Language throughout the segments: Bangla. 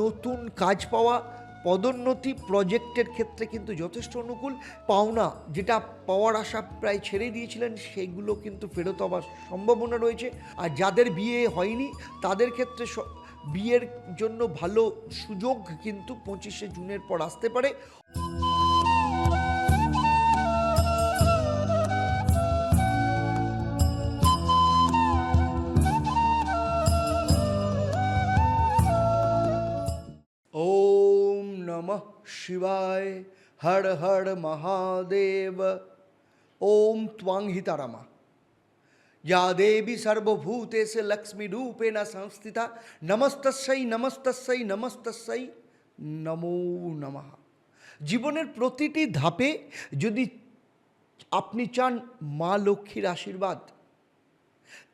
নতুন কাজ পাওয়া, পদোন্নতি প্রজেক্টের ক্ষেত্রে কিন্তু যথেষ্ট অনুকূল। পাওনা, যেটা পাওয়ার আশা প্রায় ছেড়ে দিয়েছিলেন, সেগুলো কিন্তু ফেরত আবার সম্ভাবনা রয়েছে। আর যাদের বিয়ে হয়নি, তাদের ক্ষেত্রে বিয়ের জন্য ভালো সুযোগ কিন্তু পঁচিশে জুনের পর আসতে পারে। নমঃ শিবায় হর হর মহাদেব ওম ত্বাং হিতারামা या देवी सर्वभूतेषु लक्ष्मीरूपेण संस्थिता নমস্তস্যৈ নমস্তস্যৈ নমস্তস্যৈ নমো নমঃ জীবনের প্রতিটি ধাপে যদি আপনি চান মা লক্ষ্মীর আশীর্বাদ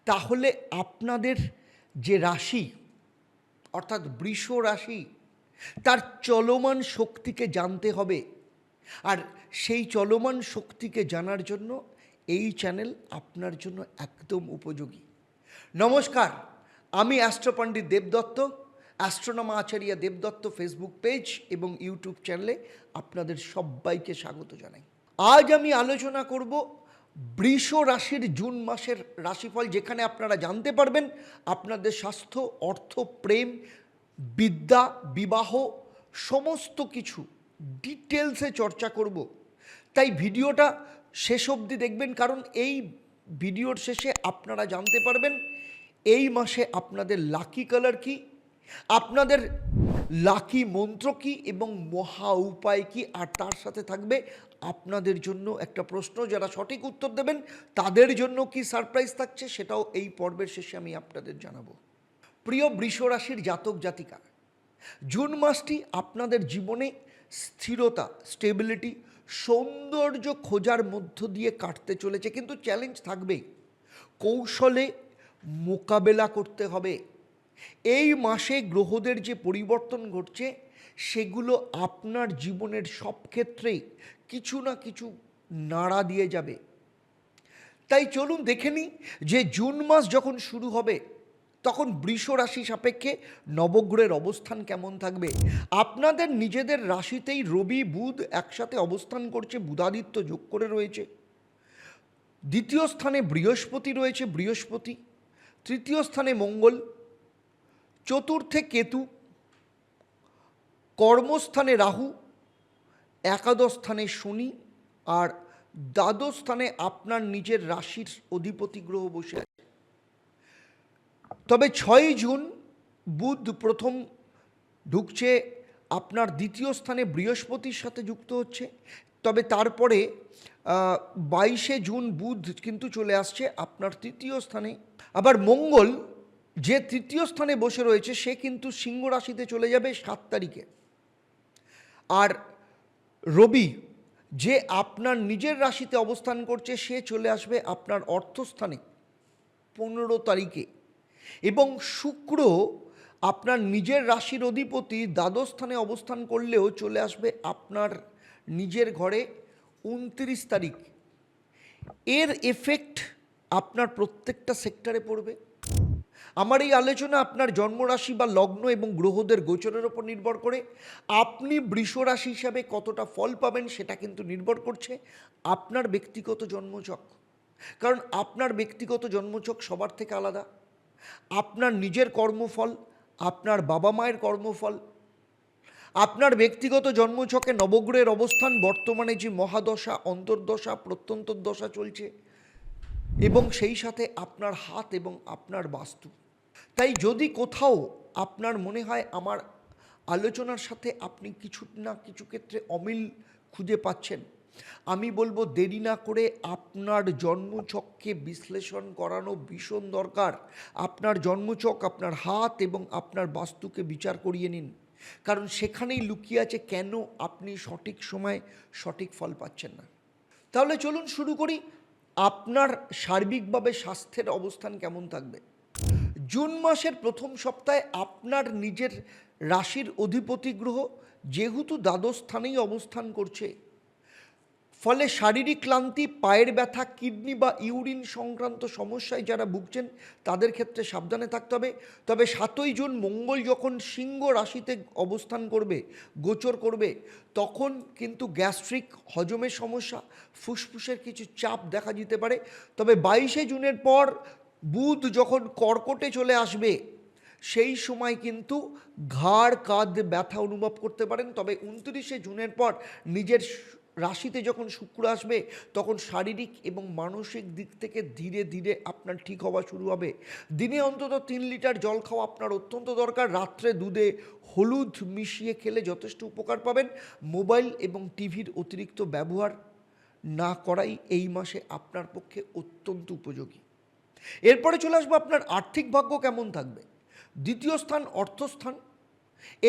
তাহলে আপনাদের যে রাশি অর্থাৎ বৃষ রাশি তার চলমান শক্তিকে জানতে হবে। আর সেই চলমান শক্তিকে জানার জন্য এই চ্যানেল আপনার জন্য একদম উপযোগী। নমস্কার, আমি অ্যাস্ট্রোপণ্ডিত দেবদত্ত অ্যাস্ট্রোনমা আচার্য দেবদত্ত ফেসবুক পেজ এবং ইউটিউব চ্যানেলে আপনাদের সবাইকে স্বাগত জানাই। আজ আমি আলোচনা করব বৃষ রাশির জুন মাসের রাশিফল, যেখানে আপনারা জানতে পারবেন আপনাদের স্বাস্থ্য, অর্থ, প্রেম বিদ্যা, বিবাহ, সমস্ত কিছু ডিটেলসে চর্চা করব। তাই ভিডিওটা শেষ অবধি দেখবেন, কারণ এই ভিডিওর শেষে আপনারা জানতে পারবেন, এই মাসে আপনাদের লাকি কালার কি, আপনাদের লাকি মন্ত্র কি এবং মহা উপায় কি, আর তার সাথে থাকবে আপনাদের জন্য একটা প্রশ্ন। যারা সঠিক উত্তর দেবেন, তাদের জন্য কি সারপ্রাইজ থাকছে, সেটাও এই পর্বের শেষে আমি আপনাদের জানাব। প্রিয় বৃষরাশির জাতক জাতিকা, জুন মাসটি আপনাদের জীবনে স্থিরতা স্টেবিলিটি সৌন্দর্য খোঁজার মধ্য দিয়ে কাটতে চলেছে। কিন্তু চ্যালেঞ্জ থাকবেই। কৌশলে মোকাবেলা করতে হবে। এই মাসে গ্রহদের যে পরিবর্তন ঘটছে, সেগুলো আপনার জীবনের সব ক্ষেত্রেই কিছু না কিছু নাড়া দিয়ে যাবে। তাই চলুন দেখে নিই যে জুন মাস যখন শুরু হবে তখন বৃষ রাশি সাপেক্ষে নবগ্রহের অবস্থান কেমন থাকবে? আপনাদের নিজেদের রাশিতেই রবি, বুধ একসাথে অবস্থান করছে, বুধাদিত্য যোগ করে রয়েছে। দ্বিতীয় স্থানে বৃহস্পতি রয়েছে, বৃহস্পতি। তৃতীয় স্থানে মঙ্গল। চতুর্থে কেতু। কর্মস্থানে রাহু। একাদশ স্থানে শনি। আর দ্বাদশ স্থানে আপনার নিজের রাশির অধিপতি গ্রহ বসে আছে। তবে ছয়ই জুন বুধ প্রথম ঢুকছে, আপনার দ্বিতীয় স্থানে বৃহস্পতির সাথে যুক্ত হচ্ছে। তবে তারপরে বাইশে জুন বুধ কিন্তু চলে আসছে আপনার তৃতীয় স্থানে। আবার মঙ্গল যে তৃতীয় স্থানে বসে রয়েছে, সে কিন্তু সিংহ রাশিতে চলে যাবে সাত তারিখে। আর রবি যে আপনার নিজের রাশিতে অবস্থান করছে, সে চলে আসবে আপনার অর্থস্থানে পনেরো তারিখে। এবং শুক্র আপনার নিজের রাশির অধিপতি দ্বাদশ স্থানে অবস্থান করলেও চলে আসবে আপনার নিজের ঘরে উনত্রিশ তারিখ। এর এফেক্ট আপনার প্রত্যেকটা সেক্টরে পড়বে। আমার এই আলোচনা আপনার জন্মরাশি বা লগ্ন এবং গ্রহদের গোচরের ওপর নির্ভর করে। আপনি বৃষ রাশি হিসাবে কতটা ফল পাবেন সেটা কিন্তু নির্ভর করছে আপনার ব্যক্তিগত জন্মচক। কারণ আপনার ব্যক্তিগত জন্মচক সবার থেকে আলাদা। আপনার নিজের কর্মফল, আপনার বাবা মায়ের কর্মফল, আপনার ব্যক্তিগত জন্মছকে নবগ্রহের অবস্থান, বর্তমানে যে মহাদশা, অন্তর্দশা প্রত্যন্তর দশা চলছে, এবং সেই সাথে আপনার হাত এবং আপনার বাস্তু। তাই যদি কোথাও আপনার মনে হয় আমার আলোচনার সাথে আপনি কিছু না কিছু ক্ষেত্রে অমিল খুঁজে পাচ্ছেন আমি বলব দেরি না করে আপনার জন্মচককে বিশ্লেষণ করানো ভীষণ দরকার। আপনার জন্মচক, আপনার হাত এবং আপনার বাস্তুকে বিচার করিয়ে নিন। কারণ সেখানেই লুকিয়ে আছে কেন আপনি সঠিক সময় সঠিক ফল পাচ্ছেন না। তাহলে চলুন শুরু করি। আপনার সার্বিকভাবে স্বাস্থ্যের অবস্থান কেমন থাকবে? জুন মাসের প্রথম সপ্তাহে আপনার নিজের রাশির অধিপতি গ্রহ যেহেতু দ্বাদশ স্থানেই অবস্থান করছে। ফলে শারীরিক ক্লান্তি, পায়ের ব্যথা, কিডনি বা ইউরিন সংক্রান্ত সমস্যায় যারা ভুগছেন, তাদের ক্ষেত্রে সাবধানে থাকতে হবে। তবে সাতই জুন, মঙ্গল যখন সিংহ রাশিতে অবস্থান করবে, গোচর করবে, তখন কিন্তু গ্যাস্ট্রিক, হজমের সমস্যা, ফুসফুসের কিছু চাপ দেখা দিতে পারে। তবে বাইশে জুনের পর বুধ যখন কর্কটে চলে আসবে, সেই সময় কিন্তু ঘাড়, কাঁধ ব্যথা অনুভব করতে পারেন। তবে উনত্রিশে জুনের পর নিজের রাশিতে যখন শুক্র আসবে, তখন শারীরিক এবং মানসিক দিক থেকে ধীরে ধীরে আপনার ঠিক হওয়া শুরু হবে। দিনে অন্তত তিন লিটার জল খাওয়া আপনার অত্যন্ত দরকার। রাত্রে দুধে হলুদ মিশিয়ে খেলে যথেষ্ট উপকার পাবেন। মোবাইল এবং টিভির অতিরিক্ত ব্যবহার না করাই এই মাসে আপনার পক্ষে অত্যন্ত উপযোগী। এরপরে চলে আসব আপনার আর্থিক ভাগ্য কেমন থাকবে? দ্বিতীয় স্থান, অর্থস্থান।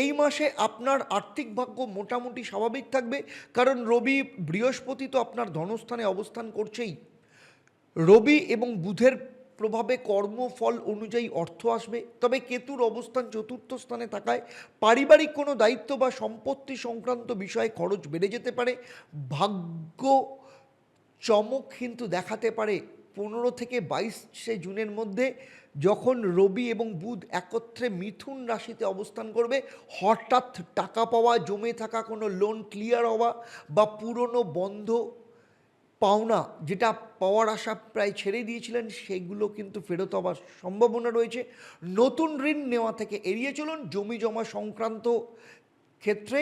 এই মাসে আপনার আর্থিক ভাগ্য মোটামুটি স্বাভাবিক থাকবে, কারণ রবি বৃহস্পতি তো আপনার ধনস্থানে অবস্থান করছেই। রবি এবং বুধের প্রভাবে কর্মফল অনুযায়ী অর্থ আসবে, তবে কেতুর অবস্থান চতুর্থ স্থানে থাকায় পারিবারিক কোনো দায়িত্ব বা সম্পত্তি সংক্রান্ত বিষয়ে খরচ বেড়ে যেতে পারে। ভাগ্য চমক কিন্তু দেখাতে পারে পনেরো থেকে বাইশে জুনের মধ্যে যখন রবি এবং বুধ একত্রে মিথুন রাশিতে অবস্থান করবে, হঠাৎ টাকা পাওয়া, জমে থাকা কোনো লোন ক্লিয়ার হওয়া বা পুরনো বন্ধ পাওনা যেটা পাওয়ার আশা প্রায় ছেড়ে দিয়েছিলেন, সেগুলো কিন্তু ফেরত হওয়ার সম্ভাবনা রয়েছে। নতুন ঋণ নেওয়া থেকে এড়িয়ে চলুন। জমি জমা সংক্রান্ত ক্ষেত্রে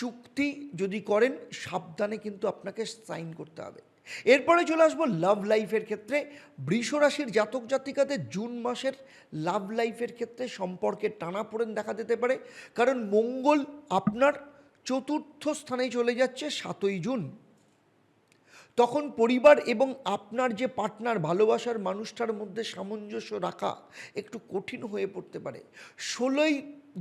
চুক্তি যদি করেন, সাবধানে কিন্তু আপনাকে সাইন করতে হবে। এরপরে চলে আসব লাভ লাইফের ক্ষেত্রে। বৃষ রাশির জাতক জাতিকাদের জুন মাসের লাভ লাইফের ক্ষেত্রে সম্পর্কের টানাপোড়েন দেখা যেতে পারে। কারণ মঙ্গল আপনার চতুর্থ স্থানে চলে যাচ্ছে সাতই জুন। তখন পরিবার এবং আপনার যে পার্টনার ভালোবাসার মানুষটার মধ্যে সামঞ্জস্য রাখা একটু কঠিন হয়ে পড়তে পারে। ষোলোই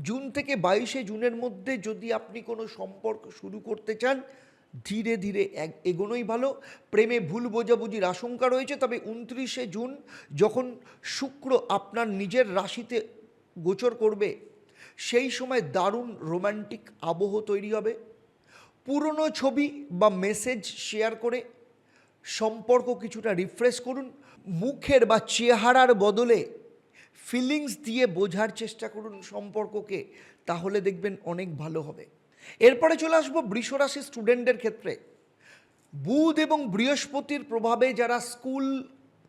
জুন থেকে বাইশে জুনের মধ্যে যদি আপনি কোনো সম্পর্ক শুরু করতে চান ধীরে ধীরে এগোনোই ভালো। প্রেমে ভুল বোঝাবুঝির আশঙ্কা রয়েছে, তবে উনত্রিশে জুন যখন শুক্র আপনার নিজের রাশিতে গোচর করবে, সেই সময় দারুণ রোমান্টিক আবহ তৈরি হবে। পুরনো ছবি বা মেসেজ শেয়ার করে সম্পর্ক কিছুটা রিফ্রেশ করুন। মুখের বা চেহারার বদলে ফিলিংস দিয়ে বোঝার চেষ্টা করুন সম্পর্ককে, তাহলে দেখবেন অনেক ভালো হবে। এরপরে চলে আসব বৃষরাশি স্টুডেন্টদের ক্ষেত্রে। বুধ এবং বৃহস্পতির প্রভাবে যারা স্কুল,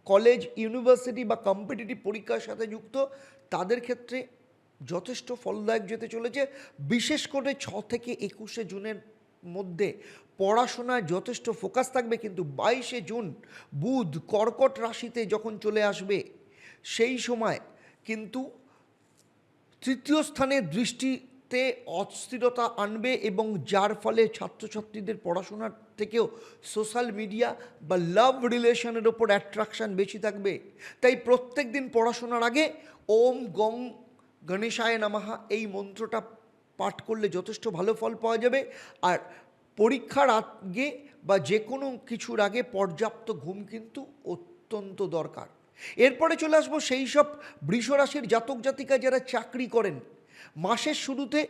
কলেজ, ইউনিভার্সিটি বা কম্পিটিটিভ পরীক্ষার সাথে যুক্ত, তাদের ক্ষেত্রে যথেষ্ট ফলদায়ক যেতে চলেছে। বিশেষ করে ছ থেকে একুশে জুনের মধ্যে পড়াশোনায় যথেষ্ট ফোকাস থাকবে, কিন্তু বাইশে জুন বুধ কর্কট রাশিতে যখন চলে আসবে, সেই সময় কিন্তু তৃতীয় স্থানে দৃষ্টিতে অস্থিরতা আনবে এবং যার ফলে ছাত্রছাত্রীদের পড়াশোনার থেকেও সোশ্যাল মিডিয়া বা লাভ রিলেশনের ওপর অ্যাট্রাকশান বেশি থাকবে। তাই প্রত্যেক দিন পড়াশোনার আগে ওম গং গণেশায় নামাহা, এই মন্ত্রটা পাঠ করলে যথেষ্ট ভালো ফল পাওয়া যাবে। আর পরীক্ষার আগে বা যে কোনো কিছুর আগে পর্যাপ্ত ঘুম কিন্তু অত্যন্ত দরকার। এরপরে চলে আসব সেই সব বৃষরাশির জাতক জাতিকা যারা চাকরি করেন। মাসের শুরুতে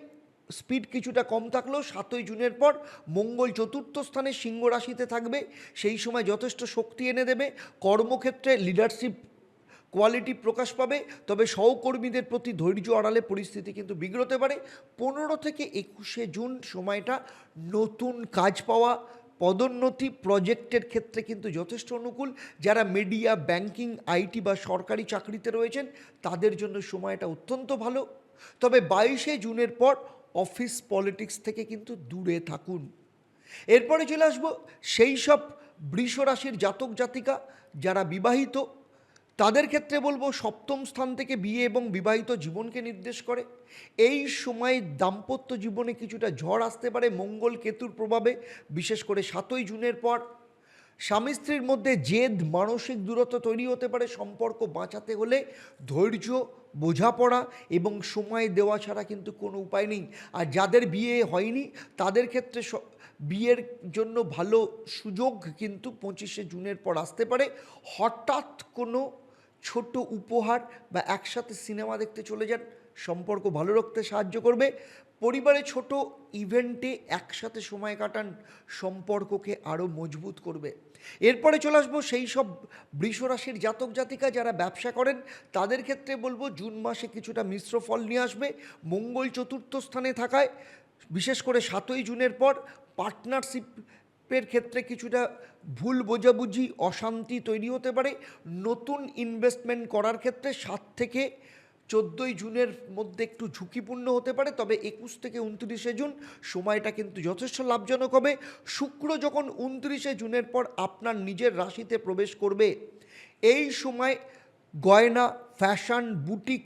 স্পিড কিছুটা কম থাকলেও সাতই জুনের পর মঙ্গল চতুর্থ স্থানে সিংহ রাশিতে থাকবে। সেই সময় যথেষ্ট শক্তি এনে দেবে। কর্মক্ষেত্রে লিডারশিপ কোয়ালিটি প্রকাশ পাবে। তবে সহকর্মীদের প্রতি ধৈর্য আড়ালে পরিস্থিতি কিন্তু বিগড়তে পারে। পনেরো থেকে একুশে জুন সময়টা নতুন কাজ পাওয়া, পদোন্নতি প্রজেক্টের ক্ষেত্রে কিন্তু যথেষ্ট অনুকূল। যারা মিডিয়া ব্যাংকিং আইটি বা সরকারি চাকরিতে রয়েছেন, তাদের জন্য সময়টা অত্যন্ত ভালো। তবে বাইশে জুনের পর অফিস পলিটিক্স থেকে কিন্তু দূরে থাকুন। এরপরে চলে আসব সেই সব বৃষ রাশির জাতক জাতিকা যারা বিবাহিত, তাদের ক্ষেত্রে বলব সপ্তম স্থান থেকে বিয়ে এবং বিবাহিত জীবনকে নির্দেশ করে। এই সময় দাম্পত্য জীবনে কিছুটা ঝড় আসতে পারে মঙ্গল কেতুর প্রভাবে, বিশেষ করে সাতই জুনের পর। স্বামী স্ত্রীর মধ্যে জেদ, মানসিক দূরত্ব তৈরি হতে পারে। সম্পর্ক বাঁচাতে হলে ধৈর্য, বোঝাপড়া এবং সময় দেওয়া ছাড়া কিন্তু কোনো উপায় নেই। আর যাদের বিয়ে হয়নি, তাদের ক্ষেত্রে বিয়ের জন্য ভালো সুযোগ কিন্তু পঁচিশে জুনের পর আসতে পারে। হঠাৎ কোনো ছোট উপহার বা একসাথে সিনেমা দেখতে চলে যান, সম্পর্ক ভালো রাখতে সাহায্য করবে। পরিবারে ছোট ইভেন্টে একসাথে সময় কাটান সম্পর্ককে আরও মজবুত করবে। এরপরে চলে আসব সেই সব বৃষরাশির জাতক জাতিকা যারা ব্যবসা করেন, তাদের ক্ষেত্রে বলব জুন মাসে কিছুটা মিশ্র ফল নিয়ে আসবে। মঙ্গল চতুর্থ স্থানে থাকায়, বিশেষ করে সাতই জুনের পর পার্টনারশিপ পার্টনারশিপের ক্ষেত্রে কিছুটা ভুল বোঝাবুঝি, অশান্তি তৈরি হতে পারে। নতুন ইনভেস্টমেন্ট করার ক্ষেত্রে সাত থেকে চোদ্দোই জুনের মধ্যে একটু ঝুঁকিপূর্ণ হতে পারে, তবে একুশ থেকে উনত্রিশে জুন সময়টা কিন্তু যথেষ্ট লাভজনক হবে। শুক্র যখন উনত্রিশে জুনের পর আপনার নিজের রাশিতে প্রবেশ করবে, এই সময় গয়না, ফ্যাশন, বুটিক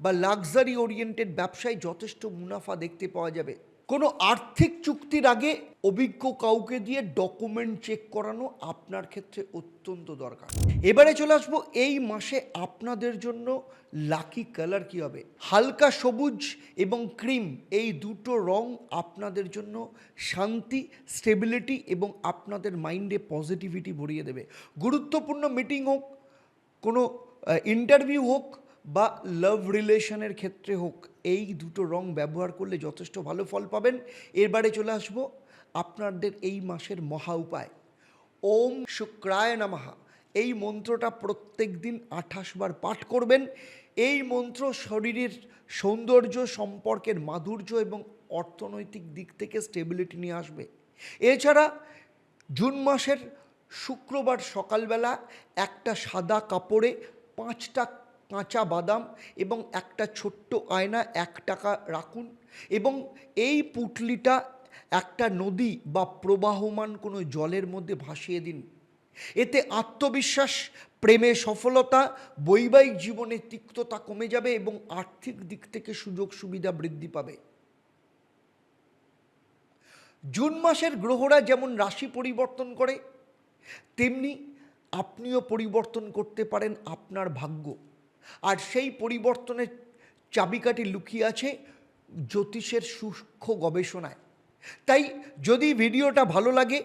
বা লাক্সারি ওরিয়েন্টেড ব্যবসায় যথেষ্ট মুনাফা দেখতে পাওয়া যাবে। কোনো আর্থিক চুক্তির আগে অভিজ্ঞ কাউকে দিয়ে ডকুমেন্ট চেক করানো আপনার ক্ষেত্রে অত্যন্ত দরকার। এবারে চলে আসব এই মাসে আপনাদের জন্য লাকি কালার কী হবে? হালকা সবুজ এবং ক্রিম, এই দুটো রং আপনাদের জন্য শান্তি, স্টেবিলিটি এবং আপনাদের মাইন্ডে পজিটিভিটি ভরিয়ে দেবে। গুরুত্বপূর্ণ মিটিং হোক, কোনো ইন্টারভিউ হোক বা লাভ রিলেশনের ক্ষেত্রে হোক, এই দুটো রং ব্যবহার করলে যথেষ্ট ভালো ফল পাবেন। এরবারে চলে আসব আপনাদের এই মাসের মহা উপায়। ওম শুক্রায় নামাহা এই মন্ত্রটা প্রত্যেক দিন আঠাশ বার পাঠ করবেন। এই মন্ত্র শরীরের সৌন্দর্য সম্পর্কের মাধুর্য এবং অর্থনৈতিক দিক থেকে স্টেবিলিটি নিয়ে আসবে। এছাড়া জুন মাসের শুক্রবার সকালবেলা একটা সাদা কাপড়ে পাঁচটা কাঁচা বাদাম এবং একটা ছোট্ট আয়না এক টাকা রাখুন এবং এই পুটলিটা একটা নদী বা প্রবাহমান কোনো জলের মধ্যে ভাসিয়ে দিন। এতে আত্মবিশ্বাস, প্রেমে সফলতা, বৈবাহিক জীবনে তিক্ততা কমে যাবে এবং আর্থিক দিক থেকে সুযোগ সুবিধা বৃদ্ধি পাবে। জুন মাসের গ্রহরা যেমন রাশি পরিবর্তন করে, তেমনি আপনিও পরিবর্তন করতে পারেন আপনার ভাগ্য। আর সেই পরিবর্তনের চাবিকাঠি লুকিয়ে আছে জ্যোতিষের সূক্ষ্ম গবেষণায়। তাই যদি ভিডিওটা ভালো লাগে,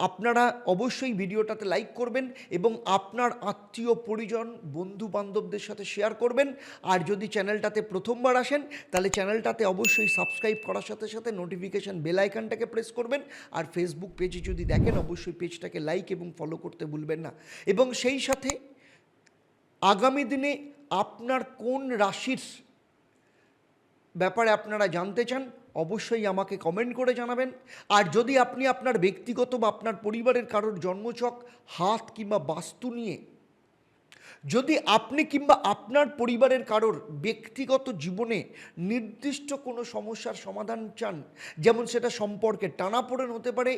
আপনারা অবশ্যই ভিডিওটাতে লাইক করবেন এবং আপনার আত্মীয়, পরিজন বন্ধু বান্ধবদের সাথে শেয়ার করবেন। আর যদি চ্যানেলটাতে প্রথমবার আসেন, তাহলে চ্যানেলটাতে অবশ্যই সাবস্ক্রাইব করার সাথে সাথে নোটিফিকেশান বেল আইকনটাকে প্রেস করবেন। আর ফেসবুক পেজে যদি দেখেন, অবশ্যই পেজটাকে লাইক এবং ফলো করতে ভুলবেন না। এবং সেই সাথে আগামী দিনে আপনার কোন রাশির ব্যাপারে আপনারা জানতে চান, অবশ্যই আমাকে কমেন্ট করে জানাবেন। আর যদি আপনি আপনার ব্যক্তিগত বা আপনার পরিবারের কারোর জন্মচক হাত কিংবা বাস্তু নিয়ে যদি আপনি কিংবা আপনার পরিবারের কারোর ব্যক্তিগত জীবনে নির্দিষ্ট কোনো সমস্যার সমাধান চান, যেমন সেটা সম্পর্কে টানাপোড়েন হতে পারে,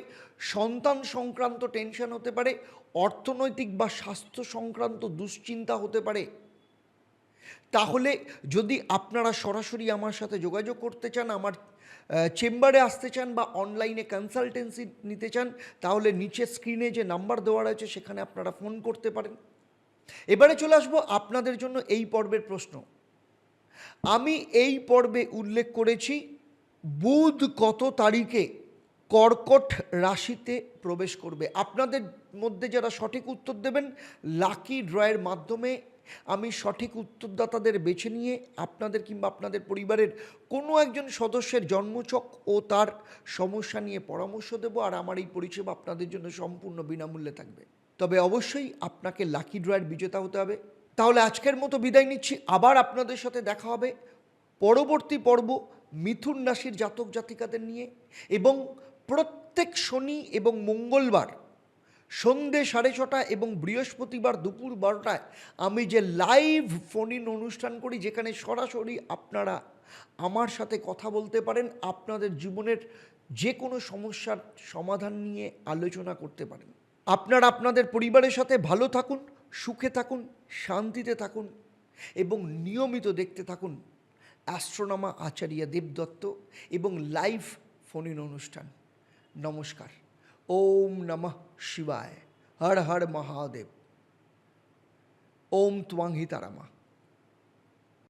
সন্তান সংক্রান্ত টেনশন হতে পারে, অর্থনৈতিক বা স্বাস্থ্য সংক্রান্ত দুশ্চিন্তা হতে পারে, তাহলে যদি আপনারা সরাসরি আমার সাথে যোগাযোগ করতে চান, আমার চেম্বারে আসতে চান বা অনলাইনে কনসালটেন্সি নিতে চান, তাহলে নিচে স্ক্রিনে যে নাম্বার দেওয়া রয়েছে, সেখানে আপনারা ফোন করতে পারেন। এবারে চলে আসব আপনাদের জন্য এই পর্বের প্রশ্ন। আমি এই পর্বে উল্লেখ করেছি, বুধ কত তারিখে কর্কট রাশিতে প্রবেশ করবে? আপনাদের মধ্যে যারা সঠিক উত্তর দেবেন, লাকি ড্রয়ের মাধ্যমে আমি সঠিক উত্তরদাতাদের বেছে নিয়ে আপনাদের কিংবা আপনাদের পরিবারের কোনো একজন সদস্যের জন্মচক ও তার সমস্যা নিয়ে পরামর্শ দেবো, আর আমার এই পরিষেবা আপনাদের জন্য সম্পূর্ণ বিনামূল্যে থাকবে। তবে অবশ্যই আপনাকে লাকি ড্রয়ের বিজেতা হতে হবে। তাহলে আজকের মতো বিদায় নিচ্ছি। আবার আপনাদের সাথে দেখা হবে পরবর্তী পর্ব মিথুন রাশির জাতক জাতিকাদের নিয়ে এবং প্রত্যেক শনি এবং মঙ্গলবার সন্ধে সাড়ে ছটা এবং বৃহস্পতিবার দুপুর বারোটায় আমি যে লাইভ ফোন ইন অনুষ্ঠান করি, যেখানে সরাসরি আপনারা আমার সাথে কথা বলতে পারেন, আপনাদের জীবনের যে কোনো সমস্যার সমাধান নিয়ে আলোচনা করতে পারেন। আপনারা আপনাদের পরিবারের সাথে ভালো থাকুন, সুখে থাকুন, শান্তিতে থাকুন এবং নিয়মিত দেখতে থাকুন অ্যাস্ট্রোনামা আচার্য দেবদত্ত এবং লাইভ ফোন ইন অনুষ্ঠান। নমস্কার। ওম নমঃ শিবায়। হর হর মহাদেব। ওম ত্বাং হিতারামা